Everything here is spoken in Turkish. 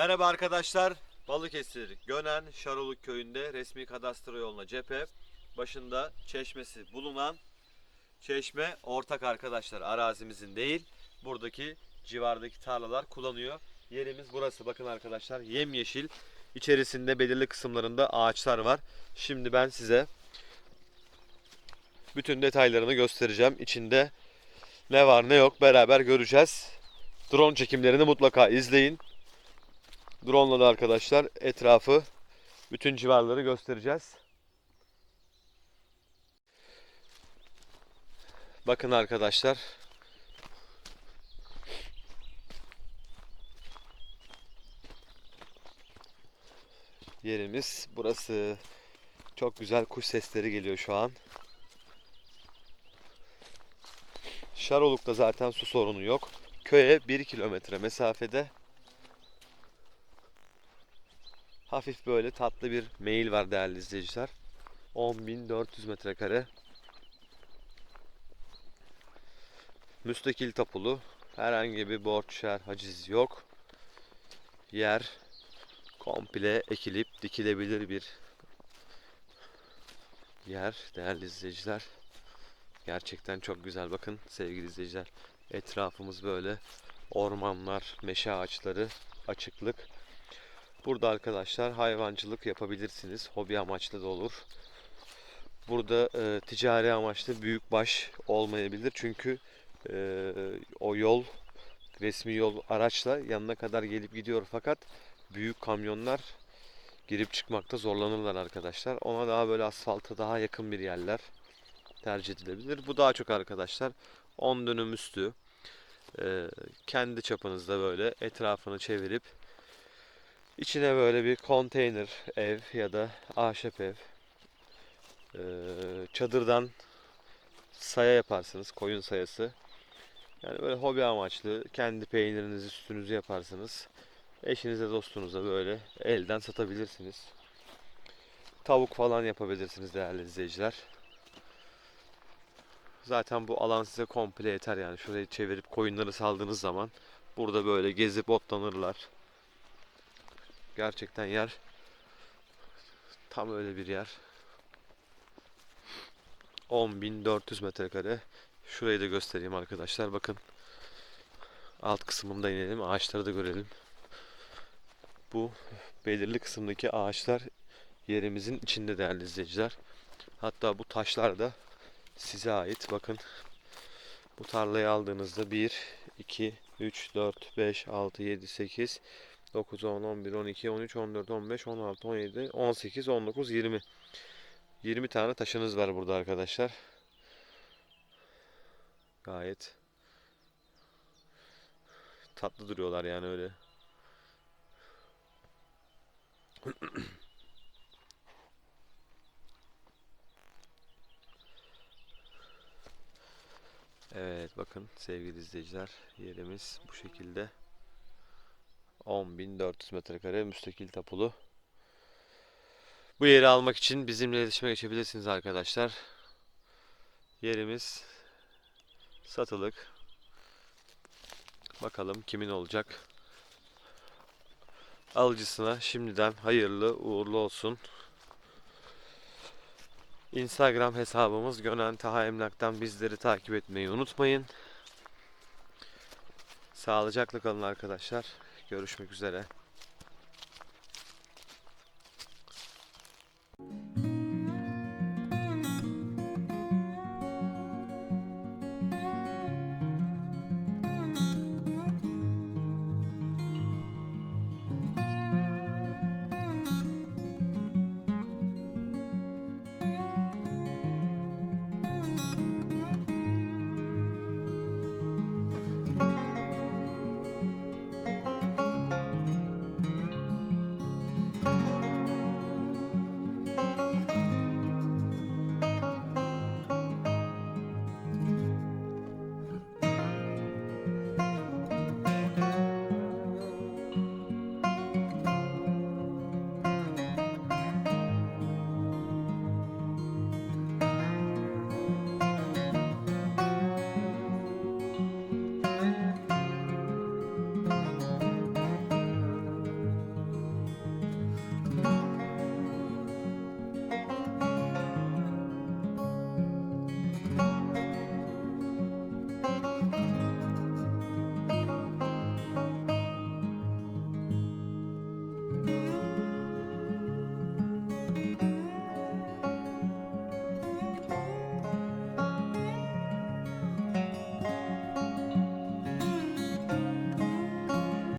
Merhaba arkadaşlar. Balıkesir, Gönen, Şaroluk köyünde resmi kadastro yoluna cephe başında çeşmesi bulunan çeşme ortak arkadaşlar arazimizin değil. Buradaki civardaki tarlalar kullanıyor. Yerimiz burası. Bakın arkadaşlar yemyeşil. İçerisinde belirli kısımlarında ağaçlar var. Şimdi ben size bütün detaylarını göstereceğim. İçinde ne var ne yok beraber göreceğiz. Drone çekimlerini mutlaka izleyin. Drone'la da arkadaşlar etrafı bütün civarları göstereceğiz. Bakın arkadaşlar. Yerimiz burası. Çok güzel kuş sesleri geliyor şu an. Şaroluk'ta zaten su sorunu yok. Köye 1 kilometre mesafede hafif böyle tatlı bir mail var değerli izleyiciler. 10.400 metrekare. Müstakil tapulu. Herhangi bir borç şer haciz yok. Yer komple ekilip dikilebilir bir yer değerli izleyiciler. Gerçekten çok güzel bakın sevgili izleyiciler. Etrafımız böyle ormanlar, meşe ağaçları, açıklık. Burada arkadaşlar hayvancılık yapabilirsiniz. Hobi amaçlı da olur. Burada e, ticari amaçlı büyük baş olmayabilir. Çünkü e, o yol resmi yol araçla yanına kadar gelip gidiyor fakat büyük kamyonlar girip çıkmakta zorlanırlar arkadaşlar. Ona daha böyle asfalta daha yakın bir yerler tercih edilebilir. Bu daha çok arkadaşlar 10 dönüm üstü e, kendi çapınızda böyle etrafını çevirip içine böyle bir konteyner ev ya da ahşap ev e, çadırdan saya yaparsınız koyun sayası yani böyle hobi amaçlı kendi peynirinizi sütünüzü yaparsınız eşinize dostunuza böyle elden satabilirsiniz tavuk falan yapabilirsiniz değerli izleyiciler Zaten bu alan size komple yeter yani. Şurayı çevirip koyunları saldığınız zaman burada böyle gezip otlanırlar. Gerçekten yer tam öyle bir yer. 10.400 metrekare. Şurayı da göstereyim arkadaşlar. Bakın. Alt kısmında inelim. Ağaçları da görelim. Bu belirli kısımdaki ağaçlar yerimizin içinde değerli izleyiciler. Hatta bu taşlar da size ait. Bakın bu tarlayı aldığınızda 1, 2, 3, 4, 5, 6, 7, 8, 9, 10, 11, 12, 13, 14, 15, 16, 17, 18, 19, 20. 20 tane taşınız var burada arkadaşlar. Gayet tatlı duruyorlar yani öyle. Evet bakın sevgili izleyiciler yerimiz bu şekilde 10.400 metrekare müstakil tapulu. Bu yeri almak için bizimle iletişime geçebilirsiniz arkadaşlar. Yerimiz satılık. Bakalım kimin olacak. Alıcısına şimdiden hayırlı uğurlu olsun. Instagram hesabımız Gönen Taha Emlak'tan bizleri takip etmeyi unutmayın. Sağlıcakla kalın arkadaşlar. Görüşmek üzere.